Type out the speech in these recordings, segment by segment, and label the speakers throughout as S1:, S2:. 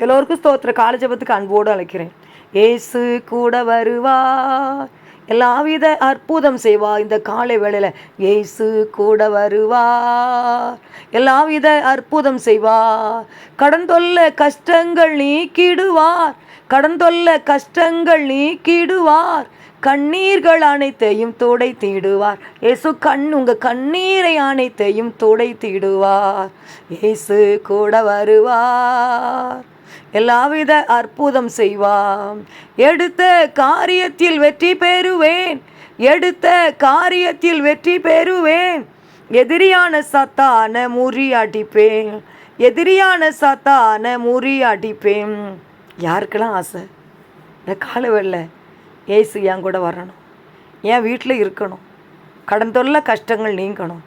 S1: எல்லோருக்கும் ஸ்தோத்திர காலஜபத்துக்கு அன்போடு அழைக்கிறேன். ஏசு கூட வருவா எல்லாவித அற்புதம் செய்வா. இந்த காலை வேளையில் ஏசு கூட வருவா எல்லாவித அற்புதம் செய்வா. கடன் தொல்ல கஷ்டங்கள் நீக்கிடுவார். கடன் தொல்ல கஷ்டங்கள் நீக்கிடுவார். கண்ணீர்கள் அனைத்தையும் துடைத்திடுவார். ஏசு கண் உங்க கண்ணீரை அனைத்தையும் துடைத்திடுவார். ஏசு கூட வருவார். எல்லாவித அற்புதம் செய்வாம். எடுத்த காரியத்தில் வெற்றி பெறுவேன். எடுத்த காரியத்தில் வெற்றி பெறுவேன். எதிரியான சத்தான முறியடிப்பேன் எதிரியான சத்தான முறியடிப்பேன் யாருக்கெல்லாம் ஆசை? இந்த காலவெல்ல ஏசு என் கூட வரணும். என் வீட்டில் இருக்கணும். கடன் கஷ்டங்கள் நீங்கணும்.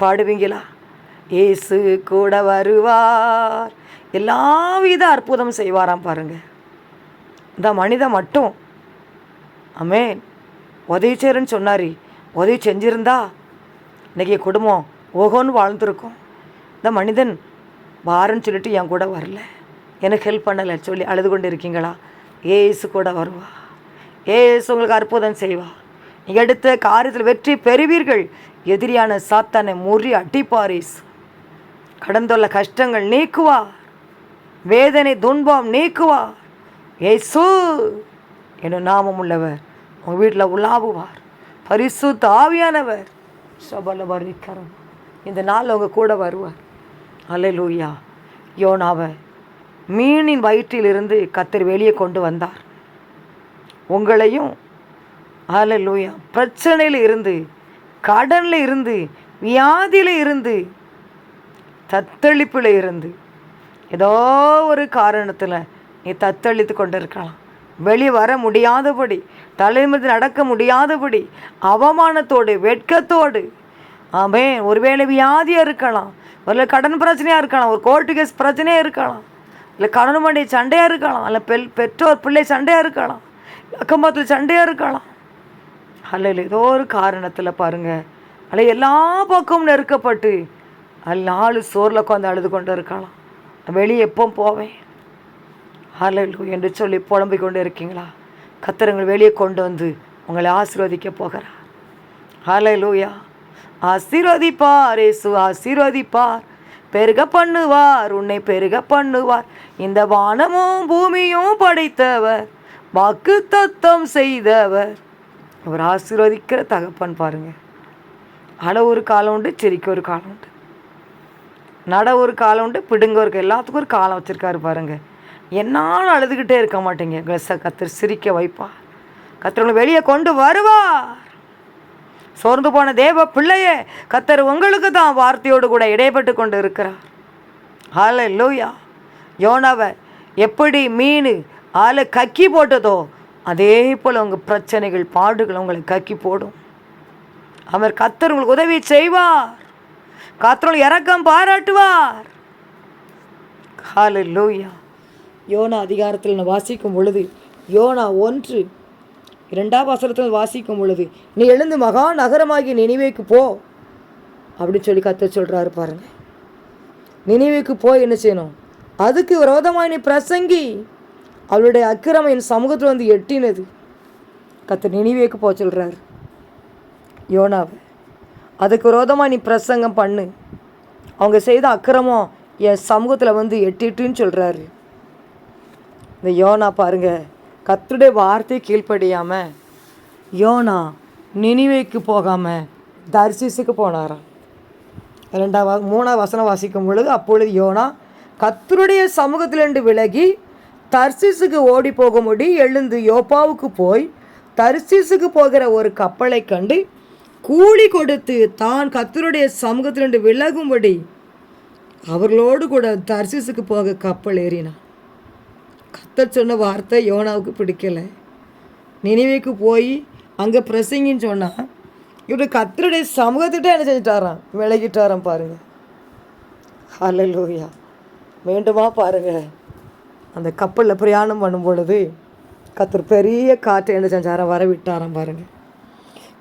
S1: பாடுவீங்களா? ஏசு கூட வருவார். எல்லாவித அற்புதம் செய்வாராம் பாருங்க. இந்த மனிதன் மட்டும் அமேன் உதவி செய்கிறேன்னு சொன்னார். உதவி செஞ்சிருந்தா இன்றைக்கி குடும்பம் ஓகோன்னு வாழ்ந்துருக்கும். இந்த மனிதன் வாரன்னு சொல்லிட்டு என் கூட வரல. எனக்கு ஹெல்ப் பண்ணலை சொல்லி அழுது கொண்டு இருக்கீங்களா? ஏசு கூட வருவா. ஏசு உங்களுக்கு அற்புதம் செய்வா. நீங்கள் எடுத்த காரியத்தில் வெற்றி பெறுவீர்கள். எதிரியான சாத்தானை முறி அடிப்பார் கடந்துள்ள கஷ்டங்கள் நீக்குவா வேதனை துன்பம் நீக்குவார். ஏசு என்னும் நாமம் உள்ளவர். உங்கள் வீட்டில் உலாவுவார். பரிசு தாவியானவர் சபல வரிக்கரம் இந்த நாள் அவங்க கூட வருவார். அல்லேலூயா. யோனாவை மீனின் வயிற்றிலிருந்து கத்தர் வெளியே கொண்டு வந்தார். உங்களையும் அல்லேலூயா பிரச்சனையில் இருந்து கடனில் இருந்து வியாதியில் இருந்து தத்தளிப்பில் இருந்து ஏதோ ஒரு காரணத்தில் நீ தத்தளித்து கொண்டு இருக்கலாம் வெளியே வர முடியாதபடி தலைமுறை நடக்க முடியாதபடி அவமானத்தோடு வெட்கத்தோடு. ஆமே ஒருவேளை வியாதியாக இருக்கலாம். ஒரு கடன் பிரச்சனையாக இருக்கலாம். ஒரு கோர்ட்டு கேஸ் பிரச்சனையாக இருக்கலாம். இல்லை கடன் மண்டி சண்டையாக இருக்கலாம். இல்லை பெல் பெற்றோர் பிள்ளை சண்டையாக இருக்கலாம். அக்கம்பத்தில் சண்டையாக இருக்கலாம். அல்ல ஏதோ ஒரு காரணத்தில் பாருங்கள் அல்ல எல்லா பக்கமும் நெருக்கப்பட்டு அல்ல நாலு சோறில் உட்காந்து அழுது கொண்டு இருக்கலாம் வெளியே எப்போ போவேன். ஹalleluya என்று சொல்லி புலம்பிக் கொண்டு இருக்கீங்களா? கத்திரங்கள் வெளியே கொண்டு வந்து உங்களை ஆசீர்வதிக்க போகிறார். லூயா ஆசீர்வதிப்பார் ஏசு ஆசீர்வதிப்பார். பெருக பண்ணுவார் உன்னை பெருக பண்ணுவார். இந்த வானமும் பூமியும் படைத்தவர் வாக்கு தத்தம் செய்தவர். அவர் ஆசீர்வதிக்கிற தகப்பன் பாருங்க. அளவு ஒரு காலம் உண்டு சிரிக்க ஒரு காலம் உண்டு. நட ஒரு காலம் உண்டு பிடுங்க ஒரு எல்லாத்துக்கும் ஒரு காலம் வச்சுருக்காரு பாருங்கள் என்னாலும் அழுதுகிட்டே இருக்க மாட்டேங்க. கெச கத்தர் சிரிக்க வைப்பா கத்தர் வெளியே கொண்டு வருவார். சோர்ந்து போன தேவ பிள்ளையே கத்தர் உங்களுக்கு தான் வார்த்தையோடு கூட இடைப்பட்டு கொண்டு இருக்கிறார். ஆள லூயா யோனாவை எப்படி மீன் ஆளை கக்கி போட்டதோ அதே போல் உங்கள் பிரச்சனைகள் பாடுகள் உங்களை கக்கி போடும். அவர் கத்தர் உங்களுக்கு உதவி செய்வார். கத்தர் இறக்கம் பாராட்டுவார். ஹால லூயா யோனா அதிகாரத்தில் நான் வாசிக்கும் பொழுது யோனா ஒன்று இரண்டாம் வசனத்தில் வாசிக்கும் பொழுது நீ எழுந்து மகா நகரமாகி நினைவேக்கு போ. அப்படின்னு சொல்லி கத்த சொல்கிறாரு பாருங்க. நினைவேக்கு போய் என்ன செய்யணும்? அதுக்கு விரோதமாய் நீ பிரசங்கி. அவளுடைய அக்கிரமம் என் சமூகத்தில் வந்து எட்டினது. கத்த நினைவேக்கு போக சொல்கிறாரு யோனாவை. அதுக்கு விரோதமாக நீ பிரசங்கம் பண்ணு. அவங்க செய்த அக்கிரமம் என் சமூகத்தில் வந்து எட்டிட்டுன்னு சொல்கிறாரு இந்த யோனா பாருங்க கத்துடைய வார்த்தை கீழ்ப்படியாமல் யோனா நினிவேக்கு போகாமல் தர்சிஸுக்கு போனாராம். ரெண்டாவது மூணாவது வசனம் வாசிக்கும் பொழுது அப்பொழுது யோனா கத்தருடைய சமூகத்திலிருந்து விலகி தர்சிஸுக்கு ஓடி போகும்படி எழுந்து யோப்பாவுக்கு போய் தர்சிஸுக்கு போகிற ஒரு கப்பலை கண்டு கூலி கொடுத்து தான் கத்தருடைய சமூகத்திலிருந்து விலகும்படி அவர்களோடு கூட தர்சிசுக்கு போக கப்பல் ஏறினான் கத்தர் சொன்ன வார்த்தை யோனாவுக்கு பிடிக்கல. நினைவுக்கு போய் அங்கே பிரசங்கின்னு சொன்னால் இவர் கத்தருடைய சமூகத்திட்ட என்ன செஞ்சிட்டாராம்? விலகிட்டாராம் பாருங்க. ஹalleluya. வேண்டுமா பாருங்கள் அந்த கப்பலில் பிரயாணம் பண்ணும் பொழுது கத்தர் பெரிய காற்றை என்ன செஞ்சாராம்? வரவிட்டாராம் பாருங்கள்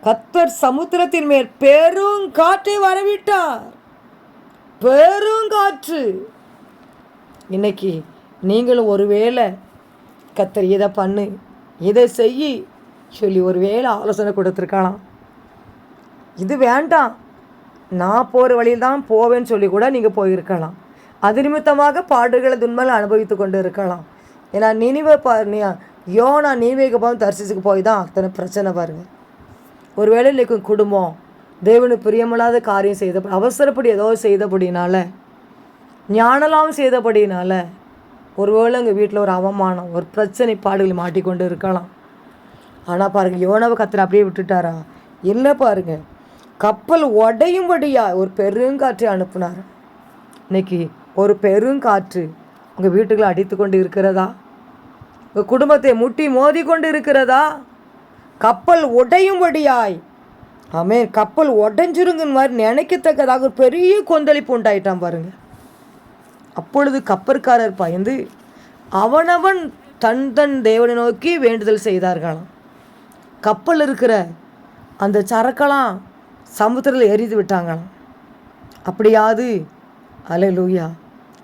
S1: கத்தர் சமுத்திரத்தின் மேல் பெரும் காற்றை வரவிட்டார். பெருங்காற்று இன்னைக்கு நீங்களும் ஒருவேளை கத்தர் இதை பண்ணு இதை செய் சொல்லி ஒரு வேளை ஆலோசனை கொடுத்துருக்கலாம். இது வேண்டாம். நான் போகிற வழியில் தான் போவேன்னு சொல்லி கூட நீங்கள் போயிருக்கலாம். அது நிமித்தமாக பாடுகளை துன்மல் அனுபவித்து கொண்டு இருக்கலாம் ஏன்னா நினைவை பா யோனா நீவேக போகும் தரிசிச்சுக்கு போய் தான் அத்தனை பிரச்சனை பாருங்கள் ஒருவேளை இன்றைக்கு குடும்பம் தேவனு பிரியமில்லாத காரியம் செய்த அவசரப்படி ஏதோ செய்தபடினால ஞானலாம் செய்தபடினால ஒருவேளை எங்கள் வீட்டில் ஒரு அவமானம் ஒரு பிரச்சனை பாடுகள் மாட்டிக்கொண்டு இருக்கலாம். ஆனால் பாருங்கள் யோனவை கத்திர அப்படியே விட்டுட்டாரா? இல்லை பாருங்க கப்பல் உடையும்படியாக ஒரு பெருங்காற்றை அனுப்புனார். இன்னைக்கு ஒரு பெருங்காற்று உங்கள் வீட்டுக்குள்ளே அடித்து கொண்டு இருக்கிறதா? உங்கள் குடும்பத்தை முட்டி மோதி கொண்டு இருக்கிறதா? கப்பல் உடையும்படியாய். ஆமே கப்பல் உடைஞ்சிருங்கன்னு மாதிரி நினைக்கத்தக்கதாக ஒரு பெரிய கொந்தளிப்பு உண்டாயிட்டான் பாருங்க. அப்பொழுது கப்பற்காரர் பயந்து அவனவன் தன் தன் தேவனை நோக்கி வேண்டுதல் செய்தார்களாம். கப்பல் இருக்கிற அந்த சரக்கெல்லாம் சமுத்திரத்தில் எரிந்து விட்டாங்களாம். அப்படியாது. அலை லூயா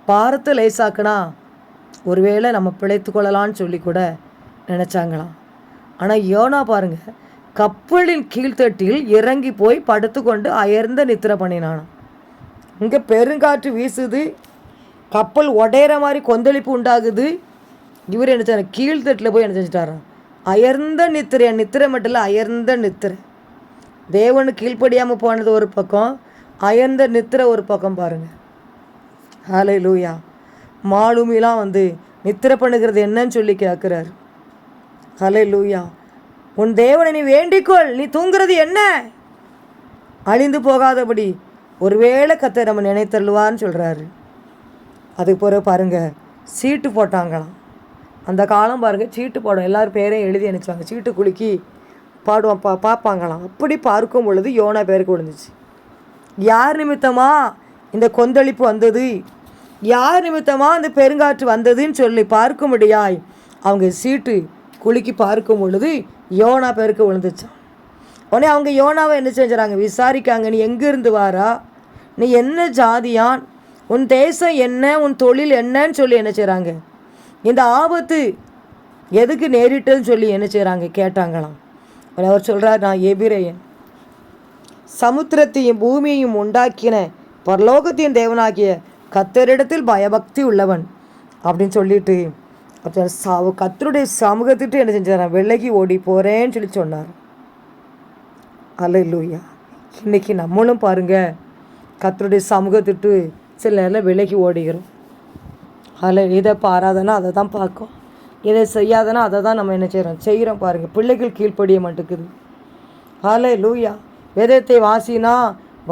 S1: பாரத்தை லேசாக்குனா ஒருவேளை நம்ம பிழைத்து கொள்ளலான்னு சொல்லி கூட நினச்சாங்களாம். ஆனால் யோனா பாருங்க கப்பலின் கீழ்த்தட்டில் இறங்கி போய் படுத்துக்கொண்டு அயர்ந்த நித்திரை பண்ணினானான் இங்கே பெருங்காற்று வீசுது கப்பல் உடையிற மாதிரி கொந்தளிப்பு உண்டாகுது. இவர் என்ன செய்யறாரு கீழ்த்தட்டில் போய் என்ன செஞ்சிட்டாராம்? அயர்ந்த நித்திரை நித்திரை மட்டும் இல்லை அயர்ந்த நித்திரை. தேவனு கீழ்ப்படியாமல் போனது ஒரு பக்கம் அயர்ந்த நித்திரை ஒரு பக்கம் பாருங்கள் ஹலை லூயா மாலுமிலாம் வந்து நித்திரை பண்ணுகிறது என்னன்னு சொல்லி கேட்குறாரு ஹலே லூயா உன் தேவனை நீ வேண்டிக்கொள். நீ தூங்குறது என்ன? அழிந்து போகாதபடி ஒருவேளை கத்தை நம்ம நினைத்தருள்வான்னு சொல்கிறாரு அதுக்கு பிறகு பாருங்க சீட்டு போட்டாங்களாம். அந்த காலம் பாருங்கள் சீட்டு போடும் எல்லோரும் பேரையும் எழுதி அனுப்பிச்சாங்க. சீட்டு குலுக்கி பாடுவான் பா பார்ப்பாங்களாம். அப்படி பார்க்கும் பொழுது யோனா பேருக்கு விழுந்துச்சு. யார் நிமித்தமா இந்த கொந்தளிப்பு வந்தது? யார் நிமித்தமாக அந்த பெருங்காற்று வந்ததுன்னு சொல்லி பார்க்கும்படியாய் அவங்க சீட்டு குலுக்கி பார்க்கும் பொழுது யோனா பேருக்கு விழுந்துச்சான் உடனே அவங்க யோனாவை என்ன செஞ்சுறாங்க? விசாரிக்காங்க. நீ எங்கேருந்து வாரா? நீ என்ன ஜாதியான்? உன் தேசம் என்ன? உன் தொழில் என்னன்னு சொல்லி என்ன செய்கிறாங்க இந்த ஆபத்து எதுக்கு நேரிட்டுன்னு சொல்லி என்ன செய்கிறாங்க கேட்டாங்களாம். அவர் சொல்கிறார் நான் எபிரேயன். சமுத்திரத்தையும் பூமியையும் உண்டாக்கின பரலோகத்தையும் தேவனாகிய கத்தரிடத்தில் பயபக்தி உள்ளவன். அப்படின்னு சொல்லிட்டு ஒருத்தர் சாவு கத்தருடைய சமூகத்திட்டு என்ன செஞ்சாராம் விலகி ஓடி போகிறேன்னு சொல்லி சொன்னார். அல்ல லூயா இன்னைக்கு நம்மளும் பாருங்கள் கத்தருடைய சமூகத்திட்டு சில நேரம் விலகி ஓடுகிறோம். அதில் இதை பாராதனா அதை தான் பார்க்கும். இதை செய்யாதனா அதை தான் நம்ம என்ன செய்கிறோம் செய்கிறோம் பாருங்கள் பிள்ளைகள் கீழ்ப்படிய மாட்டேங்குது. ஹலே லூயா வேதத்தை வாசினா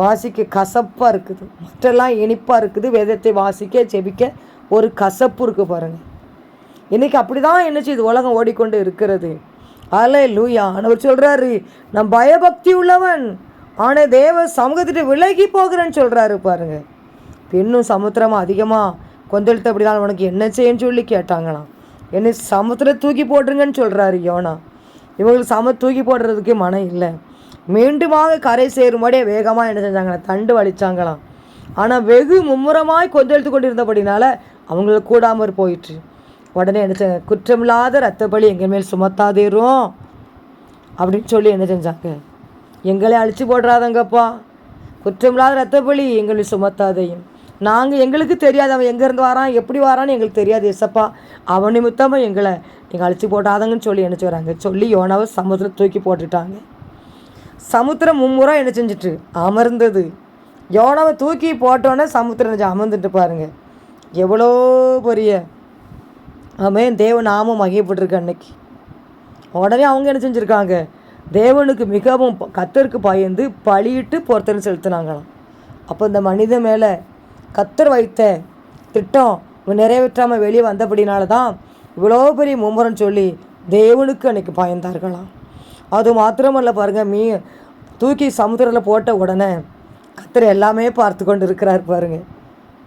S1: வாசிக்க கசப்பாக இருக்குது. மற்றெல்லாம் இனிப்பாக இருக்குது. வேதத்தை வாசிக்க செபிக்க ஒரு கசப்பு இருக்குது பாருங்கள் இன்றைக்கி அப்படி தான் என்ன செய்யுது உலகம் ஓடிக்கொண்டு இருக்கிறது. அலே லூயா ஆனவர் சொல்கிறாரு நான் பயபக்தி உள்ளவன். ஆனால் தேவ சமூகத்திட்டு விலகி போகிறேன்னு சொல்கிறாரு பாருங்க. இன்னும் சமுத்திரமாக அதிகமாக கொந்தளித்த அப்படிதான் உனக்கு என்ன செய்யன்னு சொல்லி கேட்டாங்களாம். என்ன சமுத்திரம் தூக்கி போட்டுருங்கன்னு சொல்கிறாரு யோனா. இவங்களுக்கு சம தூக்கி போடுறதுக்கு மனம் இல்லை. மீண்டுமாக கரை சேரும்படியே வேகமாக என்ன செஞ்சாங்களாம் தண்டு வலிச்சாங்களாம். ஆனால் வெகு மும்முரமாய் கொந்தளித்து கொண்டிருந்தபடினால அவங்களுக்கு கூடாமற் போயிற்று. உடனே என்ன செஞ்ச குற்றமில்லாத ரத்த பலி எங்கள் மேல் சுமத்தாதேரும் அப்படின்னு சொல்லி என்ன செஞ்சாங்க எங்களை அழிச்சு போடுறாதங்கப்பா. குற்றமில்லாத ரத்த பலி எங்களை சுமத்தாதையும் நாங்கள் எங்களுக்கு தெரியாது அவன் எங்கேருந்து வரான் எப்படி வரான்னு எங்களுக்கு தெரியாது எசப்பா அவன் நிமித்தமாக எங்களை நீங்கள் அழிச்சு போட்டாதங்கன்னு சொல்லி என்ன செய்கிறாங்க சொல்லி யோனாவை சமுத்திரம் தூக்கி போட்டுட்டாங்க. சமுத்திரம் மும்முறை என்ன செஞ்சிட்டு? அமர்ந்தது. யோனாவை தூக்கி போட்டோன்னே சமுத்திரம் அமர்ந்துட்டு பாருங்கள் எவ்வளோ பெரிய ஆமென். தேவ நாமம் மகிழ்ப்பட்டிருக்கு அன்னைக்கு. உடனே அவங்க என்ன செஞ்சுருக்காங்க? தேவனுக்கு மிகவும் கத்தருக்கு பயந்து பழியிட்டு பொறுத்தனை செலுத்தினாங்களாம். அப்போ இந்த மனிதன் மேலே கத்தர் வைத்த திட்டம் நிறைவேற்றாமல் வெளியே வந்தபடினால தான் இவ்வளோ பெரிய மும்முரம் சொல்லி தேவனுக்கு அன்னைக்கு பயந்தார்களாம். அது மாத்திரமல்ல பாருங்க மீ தூக்கி சமுத்திரத்தில் போட்ட உடனே கத்தர் எல்லாமே பார்த்து கொண்டு இருக்கிறார் பாருங்கள்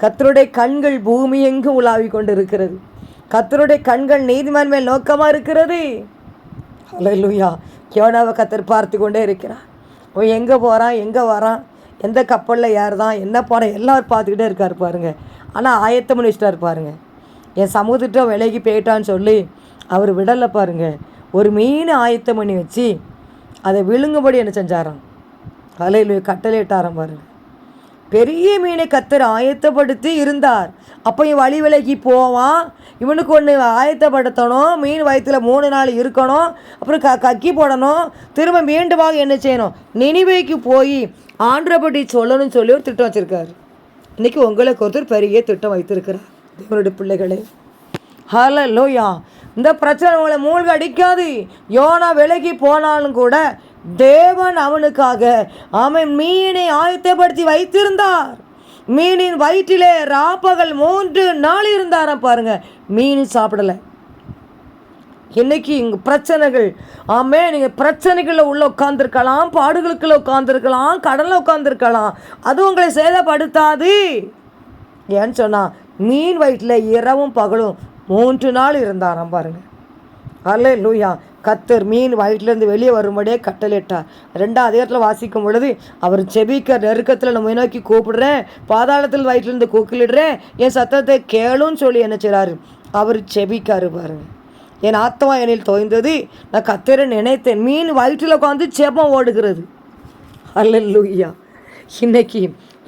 S1: கத்தருடைய கண்கள் பூமி எங்கும் உலாவி கொண்டு இருக்கிறது கத்தருடைய கண்கள் நீதிமான் மேல் நோக்கமாக இருக்கிறது. ஹalleluya. யோனாவை கத்தர் பார்த்து கொண்டே இருக்கிறார். அவன் எங்கே போகிறான் எங்கே வரான்? எந்த கப்பலில் ஏறுதான்? என்ன போகிறான் எல்லோரும் பார்த்துக்கிட்டே இருக்கார் பாருங்க. ஆனால் ஆயத்தம் பண்ணி வச்சுட்டார் பாருங்க. என் சமூகத்திட்ட விலைக்கு போயிட்டான்னு சொல்லி அவர் விடலை பாருங்க. ஒரு மீன் ஆயத்தம் பண்ணி வச்சு அதை விழுங்கும்படி என்ன செஞ்சாராம்? கலையில் கட்டளையிட்டாராம் பாருங்க. பெரிய மீனை கத்தர் ஆயத்தப்படுத்தி இருந்தார். அப்போ என் வழி விலைக்கு போவான். இவனுக்கு ஒன்று ஆயத்தப்படுத்தணும். மீன் வயிற்றில் மூணு நாள் இருக்கணும். அப்புறம் க கக்கி போடணும். திரும்ப மீண்டுமாக என்ன செய்யணும்? நினைவைக்கு போய் ஆண்டபடி சொல்லணும்னு சொல்லி ஒரு திட்டம் வச்சுருக்காரு. இன்றைக்கி உங்களுக்கு ஒருத்தர் பெரிய திட்டம் வைத்திருக்கிறார். தேவனுடைய பிள்ளைகளே. ஹலோ லோயா இந்த பிரச்சனை உங்களை மூழ்க அடிக்காது. யோனா விலகி போனாலும் கூட தேவன் அவனுக்காக அவன் மீனை ஆயத்தப்படுத்தி வைத்திருந்தார். மீனின் வயிற்றிலே ராப்பகல் மூன்று நாள் இருந்தாராம் பாருங்க. மீன் சாப்பிடலை. இன்னைக்கு இங்கே பிரச்சனைகள். ஆமே நீங்கள் பிரச்சனைகளில் உள்ளே உட்காந்துருக்கலாம் பாடுகளுக்குள்ள உட்காந்துருக்கலாம் கடலில் உட்காந்துருக்கலாம் அது உங்களை சேதப்படுத்தாது. ஏன்னு சொன்னால் மீன் வயிற்றில் இரவும் பகலும் மூன்று நாள் இருந்தாராம் பாருங்கள் அல்ல லூயா கத்தர் மீன் வயிற்றிலேருந்து வெளியே வரும்படியே கட்டளிட்டார் ரெண்டாம் அதிகாரத்தில் வாசிக்கும் பொழுது அவர் செபிக்க நெருக்கத்தில் நம்ம நோக்கி கூப்பிடுறேன் பாதாளத்தில் வயிற்றிலிருந்து கூக்கிலிடுறேன் என் சத்தத்தை கேளுன்னு சொல்லி என்ன செய்கிறாரு அவர் செபிக்காரு பாருங்க. என் ஆத்மா எனில் தோய்ந்தது. நான் கத்தரை நினைத்தேன். மீன் வயிற்றில் உட்காந்து செபம் ஓடுகிறது. அல்லூயா இன்னைக்கு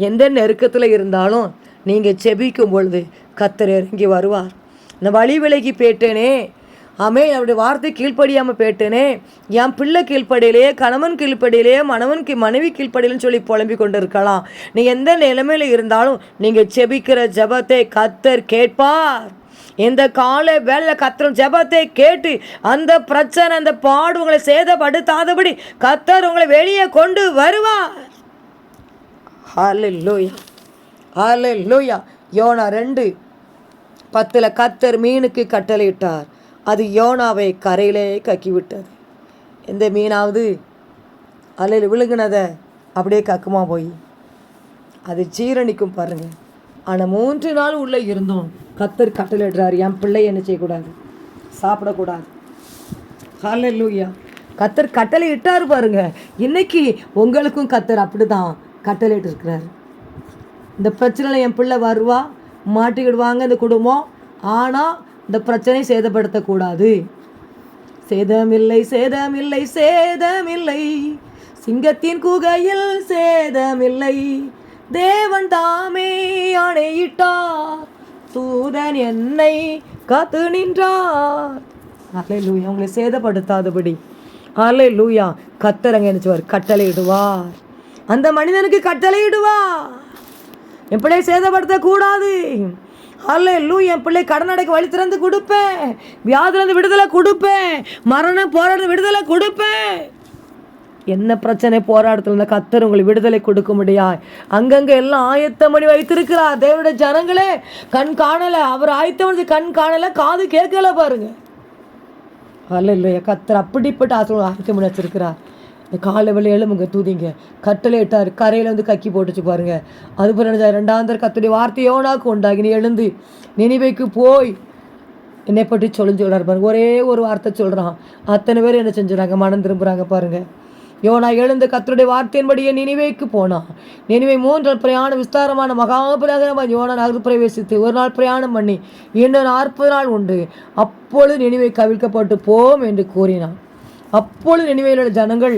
S1: எந்த நெருக்கத்தில் இருந்தாலும் நீங்கள் செபிக்கும் பொழுது கத்தர் இறங்கி வருவார். இந்த வழி விலகி போயிட்டேனே ஆமே அவருடைய வார்த்தை கீழ்ப்படியாமல் போயிட்டேனே என் பிள்ளை கீழ்ப்படையிலே கணவன் கீழ்ப்படையிலே மணவன் மனைவி கீழ்ப்படையிலன்னு சொல்லி புலம்பிக் கொண்டு இருக்கலாம் நீ எந்த நிலைமையில் இருந்தாலும் நீங்கள் செபிக்கிற ஜபத்தை கத்தர் கேட்பார். இந்த காலை வேலை கத்தரும் ஜெபத்தை கேட்டு அந்த பிரச்சனை அந்த பாடு உங்களை சேதப்படுத்தாதபடி கத்தர் உங்களை வெளியே கொண்டு வருவார். ஹalleluya ஹalleluya. யோனா ரெண்டு பத்தில் கத்தர் மீனுக்கு கட்டளையிட்டார். அது யோனாவை கரையிலே கக்கிவிட்டது. எந்த மீனாவது அலையில் விழுங்கினதை அப்படியே கக்குமா போய். அது ஜீரணிக்கும் பாருங்கள் ஆனால் மூன்று நாள் உள்ளே இருந்தோம் கத்தர் கட்டளையிடுறாரு என் பிள்ளை என்ன செய்யக்கூடாது? சாப்பிடக்கூடாது. ஹalleluya. கத்தர் கட்டளை இட்டார் பாருங்க. இன்னைக்கு உங்களுக்கும் கத்தர் அப்படிதான் கட்டளையிட்டு இருக்கிறாரு இந்த பிரச்சனையில் என் பிள்ளை வருவா? மாட்டிக்கிடுவாங்க இந்த குடும்பம். ஆனால் இந்த பிரச்சனை சேதப்படுத்தக்கூடாது. சேதமில்லை சேதமில்லை சேதமில்லை. சிங்கத்தின் குகையில் சேதமில்லை. தேவன் தாமே ஆணையிட்டார். தூதன் என்னை காத்து நின்றார். அலை லூயா உங்களை சேதப்படுத்தாதபடி. அலை லூயா கத்தரங்க நினைச்சுவார் கட்டளையிடுவார். அந்த மனிதனுக்கு கட்டளையிடுவார். என் பிள்ளையை சேதப்படுத்தக்கூடாது? அல்ல என் பிள்ளை கடன் அடைக்க வழி திறந்து கொடுப்பேன். வியாதிலேருந்து விடுதலை கொடுப்பேன். மரண போராட விடுதலை கொடுப்பேன். என்ன பிரச்சனை? போராட்டத்தில் இருந்த கத்தர் உங்களுக்கு விடுதலை கொடுக்க முடியாது அங்கங்கே எல்லாம் ஆயத்தம் பண்ணி வைத்திருக்கிறார். தேவனுடைய ஜனங்களே கண் காணலை. அவர் ஆயத்தம் பண்ணி கண் காணலை காது கேட்கல பாருங்க. அல்ல இல்லையா கத்தர் அப்படிப்பட்ட ஆசிரியர் ஆயத்தம் பண்ணி வச்சிருக்கிறார் இந்த காலை வேலை உங்கள் தூதிங்க. கட்டளை இட்டார் கரையில் வந்து கக்கி போட்டுச்சு பாருங்க. அது என்ன ரெண்டாந்தர் கத்துடைய வார்த்தையோனாக்கு உண்டாகி நீ எழுந்து நினைவைக்கு போய் என்னை பற்றி சொல்லி சொல்கிறார் பாருங்க. ஒரே ஒரு வார்த்தை சொல்கிறான் அத்தனை பேர் என்ன செஞ்சுறாங்க? மனம் திரும்புகிறாங்க பாருங்கள் யோனா எழுந்து கத்தருடைய வார்த்தையின்படியே நினைவைக்கு போனான். நினைவை மூன்று பிரயாணம் விஸ்தாரமான மகாபிரகரமாக யோனா நகர் பிரவேசித்து ஒரு நாள் பிரயாணம் பண்ணி இன்னும் நாற்பது நாள் உண்டு. அப்பொழுது நினைவை கவிழ்க்கப்பட்டு போம் என்று கூறினான். அப்பொழுது நினைவையில் உள்ள ஜனங்கள்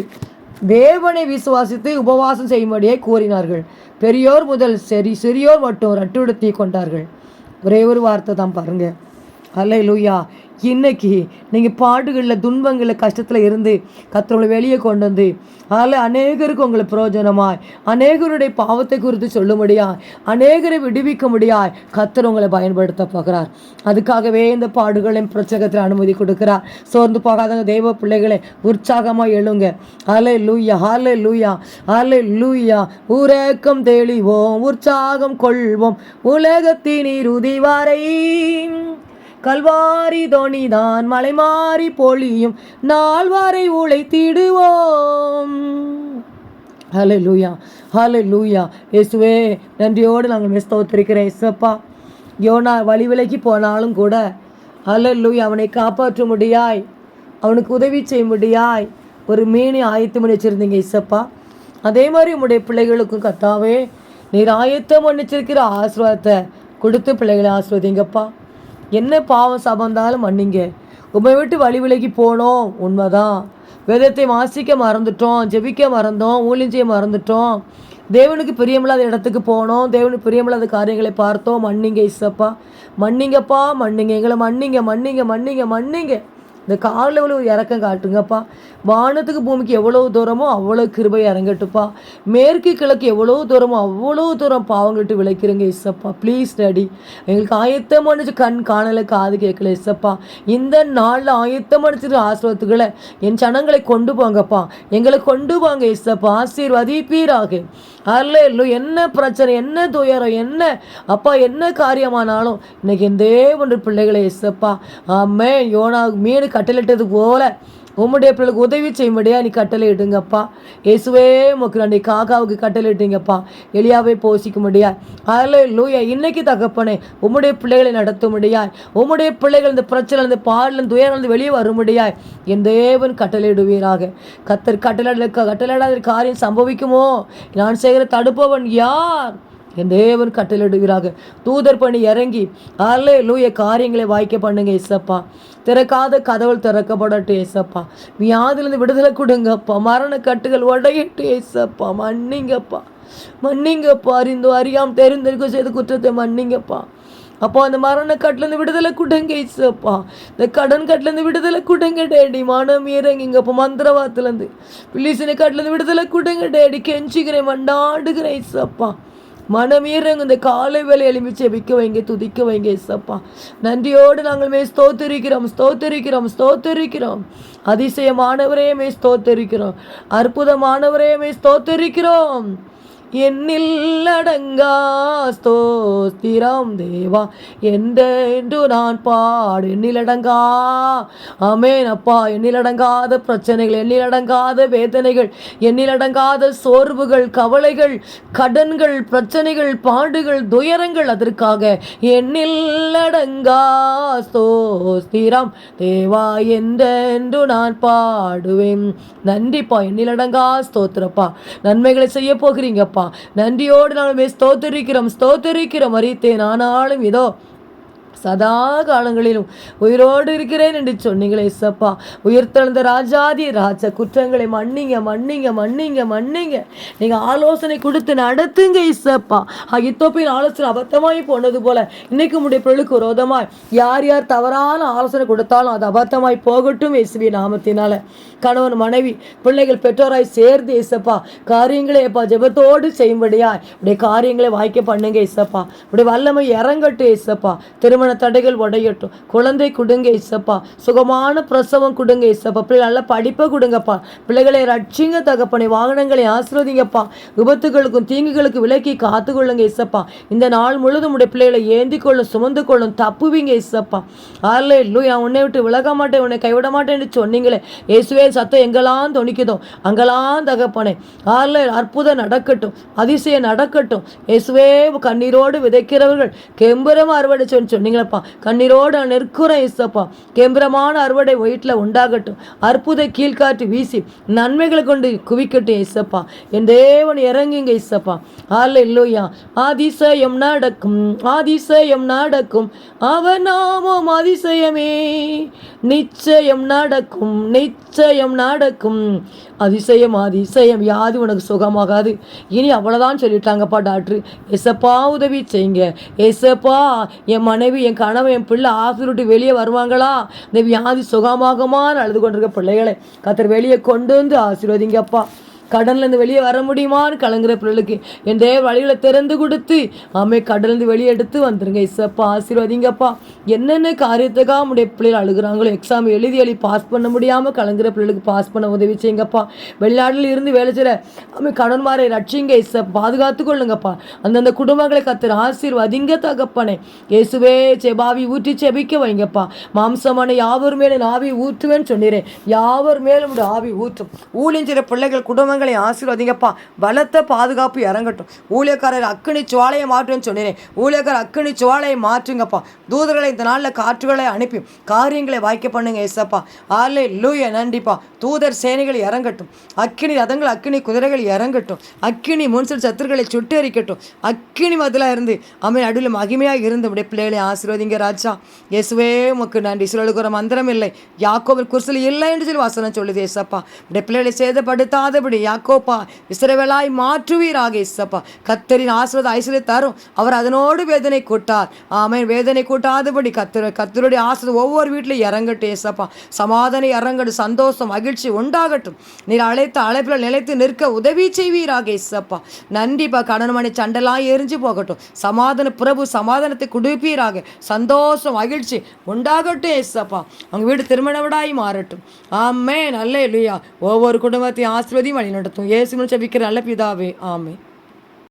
S1: வேவனை விசுவாசித்து உபவாசம் செய்யும்படியே கூறினார்கள். பெரியோர் முதல் சரி சிறியோர் மட்டும் ரட்டுடுத்தி கொண்டார்கள். ஒரே ஒரு வார்த்தை தான் பாருங்க. அல்ல லூயா இன்னைக்கு நீங்கள் பாடுகளில் துன்பங்களில் கஷ்டத்தில் இருந்து கத்தவங்களை வெளியே கொண்டு வந்து அதில் அநேகருக்கு உங்களை பிரயோஜனமாய் அநேகருடைய பாவத்தை குறித்து சொல்ல முடியாய் அநேகரை விடுவிக்க முடியாய் கத்தர் உங்களை பயன்படுத்த போகிறார். அதுக்காகவே இந்த பாடுகளின் பிரச்சகத்தில் அனுமதி கொடுக்கிறார். சோர்ந்து போகாதவங்க தெய்வ பிள்ளைகளை உற்சாகமாக எழுங்க. அலை லூயா அலை லூயா அலை லூயா உறக்கம் தெளிவோம் உற்சாகம் கொள்வோம். உலகத்தின் இறுதி வரை கல்வாரி தோணிதான் மலை மாறி பொழியும். நால்வாரை உழைத்திடுவோம். ஹலோ லூயா ஹலோ லூயா இயேசுவே நன்றியோடு நாங்கள் ஸ்தோத்திரிக்கிறேன் இசப்பா யோனா வழி விலகி போனாலும் கூட ஹலோ லூயா அவனை காப்பாற்ற முடியாய். அவனுக்கு உதவி செய்ய முடியாய். ஒரு மீனை ஆயத்தம் பண்ணி வச்சுருந்தீங்க இசப்பா அதே மாதிரி உங்களுடைய பிள்ளைகளுக்கும் கத்தாவே நீர் ஆயத்தம் பண்ணிச்சிருக்கிற ஆசீர்வாதத்தை கொடுத்து பிள்ளைகளை ஆசிர்வதிங்கப்பா. என்ன பாவம் சபந்தாலும் மன்னிங்க. உண்மை விட்டு வழி விலகி போனோம். உண்மைதான். வேதத்தை வாசிக்க மறந்துட்டோம். ஜெபிக்க மறந்தோம். ஊழியம் மறந்துட்டோம். தேவனுக்கு பிரியமில்லாத இடத்துக்கு போனோம். தேவனுக்கு பிரியமில்லாத காரியங்களை பார்த்தோம். மன்னிங்க இசப்பா மன்னிங்கப்பா மன்னிங்க. எங்களை மன்னிங்க மன்னிங்க மன்னிங்க மன்னிங்க. இந்த காலில் ஒரு இறக்கம் காட்டுங்கப்பா. வானத்துக்கு பூமிக்கு எவ்வளோ தூரமோ அவ்வளோ கிருபை இறங்கட்டுப்பா மேற்கு கிழக்கு எவ்வளோ தூரமோ அவ்வளோ தூரம் பாவங்கட்டு விளைக்கிறங்க இசப்பா. ப்ளீஸ் டாடி எங்களுக்கு ஆயத்தம் அடிச்சு கண் காணலை காது கேட்கல இசப்பா. இந்த நாளில் ஆயத்தம் அடிச்சிட்டு ஆசிரத்துக்களை என் ஜனங்களை கொண்டு போங்கப்பா. எங்களை கொண்டு போங்க இசப்பா. ஆசீர்வதிப்பீராக. அல்ல இல்லை என்ன பிரச்சனை என்ன துயரம் என்ன? அப்பா என்ன காரியமானாலும் இன்னைக்கு எந்தே ஒன்று பிள்ளைகளை இசப்பா. ஆமே யோனா மீன் கட்டளிட்டது போல உம்முடைய பிள்ளைகளுக்கு உதவி செய்யும்படியா நீ கட்டளை இடுங்கப்பா இயேசுவே உமக்கு நன்றி. காக்காவுக்கு கட்டளை இட்டீங்கப்பா எளியாவே போசிக்க முடியா அதில் லூயா இன்னைக்கு தகப்பனே உம்முடைய பிள்ளைகளை நடத்த முடியாய் உம்முடைய பிள்ளைகள் இந்த பிரச்சனை இந்த பாடல துயரம் வெளியே வர முடியாய் என் தேவன் கட்டளையிடுவீராக. கத்தர் கட்டளை கட்டளையிடாத காரியம் சம்பவிக்குமோ? நான் செய்கிற தடுப்பவன் யார்? என் தேவன் கட்டளிடுகிறாங்க தூதர் பணி இறங்கி அல்லே லூய காரியங்களை வாய்க்க பண்ணுங்க இசப்பா திறக்காத கதவுள் திறக்கப்படட்டும் ஏசப்பா. வியாதிலிருந்து விடுதலை கொடுங்கப்பா. மரண கட்டுகள் உடையட்டு ஏசப்பா. மன்னிங்கப்பா. மன்னிங்கப்பா. அறிந்தோ அறியாம தெரிந்திருக்க செய்த குற்றத்தை மன்னிங்கப்பா. அப்போ அந்த மரண கட்டிலேருந்து விடுதலை கொடுங்க இசப்பா இந்த கடன் கட்டிலேருந்து விடுதலை கொடுங்க டேடி. மனம் இறங்கிங்கப்பா மந்திரவாத்துலேருந்து பிள்ளிசின கட்டிலேருந்து விடுதலை கொடுங்க டேடி. கெஞ்சிக்கிறேன் மண்டாடுகிறேன் இசப்பா மனமீறங்க இந்த காலை வேலை எழுப்பி செபிக்க வைங்க துதிக்க வைங்க இசப்பா நன்றியோடு நாங்கள் மே ஸ்தோத்தரிக்கிறோம் ஸ்தோத்தரிக்கிறோம் ஸ்தோத்தரிக்கிறோம். அதிசயமானவரையுமே மே ஸ்தோத்தரிக்கிறோம். அற்புதமானவரையுமே ஸ்தோத்தரிக்கிறோம். என்னில் அடங்கா ஸ்தோத்திரம் தேவா. என்று நான் பாடு எண்ணிலடங்கா அமேன் அப்பா எண்ணிலடங்காத பிரச்சனைகள் எண்ணிலடங்காத வேதனைகள் எண்ணிலடங்காத சோர்வுகள் கவலைகள் கடன்கள் பிரச்சனைகள் பாடுகள் துயரங்கள் அதற்காக எண்ணிலடங்கா அடங்கா ஸ்தோத்திரம் தேவா. என்று நான் பாடுவேன். நன்றிப்பா எண்ணிலடங்கா ஸ்தோத்திரப்பா. நன்மைகளை செய்ய போகிறீங்கப்பா. நன்றியோடு நாங்கள் ஸ்தோத்தரிக்கிறோம் ஸ்தோத்தரிக்கிறோம். அறித்தேன் ஆனாலும் இதோ சதா காலங்களிலும் உயிரோடு இருக்கிறேன் என்று சொன்னீங்களே இசப்பா. உயிர்த்தெழுந்த ராஜாதி ராஜ குற்றங்களை மன்னிங்க மன்னிங்க மன்னிங்க மன்னிங்க. நீங்கள் ஆலோசனை கொடுத்து நடத்துங்க இசப்பா. இத்தோப்பின் ஆலோசனை அபத்தமாய் போனது போல இன்னைக்கு உடைய பிள்ளைக்கு விரோதமாய். யார் யார் தவறான ஆலோசனை கொடுத்தாலும் அது அபத்தமாய் போகட்டும் இயேசுவி நாமத்தினால. கணவன் மனைவி பிள்ளைகள் பெற்றோராய் சேர்ந்து இசப்பா காரியங்களை ஏப்பா ஜெபத்தோடு செய்யும்படியாய் உடைய காரியங்களை வாய்க்க பண்ணுங்க இசப்பா. உடைய வல்லமை இறங்கட்டும் இசப்பா. திருமண தடைகள் உடையட்டும். குழந்தை கொடுங்க இசப்பா. சுகமான பிரசவம் கொடுங்க இசப்பா. பிள்ளை நல்ல படிப்பை கொடுங்கப்பா. பிள்ளைகளை ரட்சிங்க தகப்பனை வாகனங்களை ஆசிர்வதிங்கப்பா. விபத்துகளுக்கும் தீங்குகளுக்கும் விலக்கி காத்துக்கொள்ளுங்க இசப்பா. இந்த நாள் முழுதும் உடைய பிள்ளைகளை ஏந்தி கொள்ளும் சுமந்து கொள்ளும் தப்புவீங்க இசப்பா. ஆர்லே இல்லு நான் உன்னை விட்டு விலக மாட்டேன் உன்னை கைவிட மாட்டேன்னு சொன்னீங்களே. இயேசுவே சத்தம் எங்கெல்லாம் துணிக்குதோ அங்கெல்லாம் தகப்பனே. ஆர்ல அற்புதம் நடக்கட்டும் அதிசயம் நடக்கட்டும். இயேசுவே கண்ணீரோடு விதைக்கிறவர்கள் கெம்புரம் அறுவடை சொல்லி சொன்னீங்களப்பா கண்ணீரோடு நிற்கிறேன் இசப்பா கெம்பரமான அறுவடை வீட்டில் உண்டாகட்டும். அற்புத கீழ்காற்று வீசி நன்மைகளை கொண்டு குவிக்கட்டும் இசப்பா என் தேவன் இறங்குங்க இசப்பா ஆர்ல இல்லையா ஆதிசயம் நடக்கும் ஆதிசயம் நடக்கும். அவ நாமம் அதிசயமே. நிச்சயம் நடக்கும் நிச்சயம் நடக்கும். அதிசயம் அதிசயம். யாது உனக்கு சுகமாகாது. இனி அவ்வளோதான் சொல்லிட்டாங்கப்பா டாக்டர். எசப்பா உதவி செய்யுங்க. எசப்பா என் மனைவி என் கணவன் என் பிள்ளை ஆசிரியர் வெளியே வருவாங்களா? இந்த வியாதி சுகமாகுமான்னு அழுது கொண்டிருக்க பிள்ளைகளை. கத்தர் வெளியே கொண்டு வந்து ஆசீர்வதிங்கப்பா. கடல்லேருந்து வெளியே வர முடியுமான்னு கலங்குற பிள்ளைகளுக்கு என் தேவ வழிகளை திறந்து கொடுத்து ஆமே கடல்லேருந்து வெளியே எடுத்து வந்துருங்க. இசப்பா ஆசீர்வாதிங்கப்பா. என்னென்ன காரியத்துக்காக நம்முடைய பிள்ளைகள் அழுகுறாங்களோ எக்ஸாம் எழுதி எழுதி பாஸ் பண்ண முடியாமல் கலங்குற பிள்ளைகளுக்கு பாஸ் பண்ண உதவி செய்யுங்கப்பா. வெளிநாட்டில் இருந்து வேலை செய்கிற ஆமே கடன்மாரை ரட்சிங்க இச பாதுகாத்து கொள்ளுங்கப்பா. அந்தந்த குடும்பங்களை கத்துற ஆசீர்வாதிங்க தகப்பனே. இயேசுவே செபாவி ஊற்றி செபிக்க வைங்கப்பா. மாம்சமான யாவர் மேலே நான் ஆவி ஊற்றுவேன்னு சொன்னிறேன் யாவர் மேலும் ஆவி ஊற்றும். ஊழிஞ்சிற பிள்ளைகள் குடும்பம் குடும்பங்களை ஆசீர்வதிங்கப்பா. பலத்த பாதுகாப்பு இறங்கட்டும். ஊழியக்காரர் அக்கினி சுவாலையை மாற்றுன்னு சொன்னேன். ஊழியக்காரர் அக்கினி சுவாலையை மாற்றுங்கப்பா. தூதர்களை இந்த நாளில் காற்றுகளை அனுப்பி காரியங்களை வாய்க்க பண்ணுங்க ஏசப்பா. ஆலே லூய நன்றிப்பா. தூதர் சேனைகள் இறங்கட்டும். அக்கினி ரதங்கள் அக்கினி குதிரைகள் இறங்கட்டும். அக்கினி முன்சல் சத்துருக்களை சுட்டெரிக்கட்டும். அக்கினி மதிலாக இருந்து அமை நடுவில் மகிமையாக இருந்து உடைய பிள்ளைகளை ஆசீர்வதிங்க ராஜா. இயேசுவே உமக்கு நன்றி. சிலருக்கு ஒரு மந்திரம் இல்லை யாக்கோவில் குர்சல் இல்லை என்று சொல்லி வாசனம் சொல்லுது ஏசப்பா. உடைய பிள்ளைகளை சேதப்படுத்தாதபடி யாக்கோப்பா இஸ்ரவேலாய் மாற்றுவீராக இசப்பா. கத்தரின் ஆசீர்வாத ஐஸ்வர்யம் தரும். அவர் அதனோடு வேதனை கூட்டார். ஆமென். வேதனை கூட்டாதபடி கத்திர கத்தருடைய ஆசீர்வாதம் ஒவ்வொரு வீட்டிலும் இறங்கட்டும் இசப்பா. சமாதானம் இறங்கட்டும் சந்தோஷம் மகிழ்ச்சி உண்டாகட்டும். நீர் அழைத்த அழைப்பில் நிலைத்து நிற்க உதவி செய்வீராக இசப்பா. நன்றிப்பா. கடன் மணி சண்டெல்லாம் எரிஞ்சு போகட்டும். சமாதான பிரபு சமாதானத்தை குடிப்பீராக. சந்தோஷம் மகிழ்ச்சி உண்டாகட்டும் ஏசப்பா அவங்க வீடு திருமண விடாய் மாறட்டும். ஆமே நல்ல இல்லையா ஒவ்வொரு குடும்பத்தையும் ஆசிர்வதியும் வழி நடத்தும் ஏசு செபிக்கிற நல்ல பிதாவே ஆமே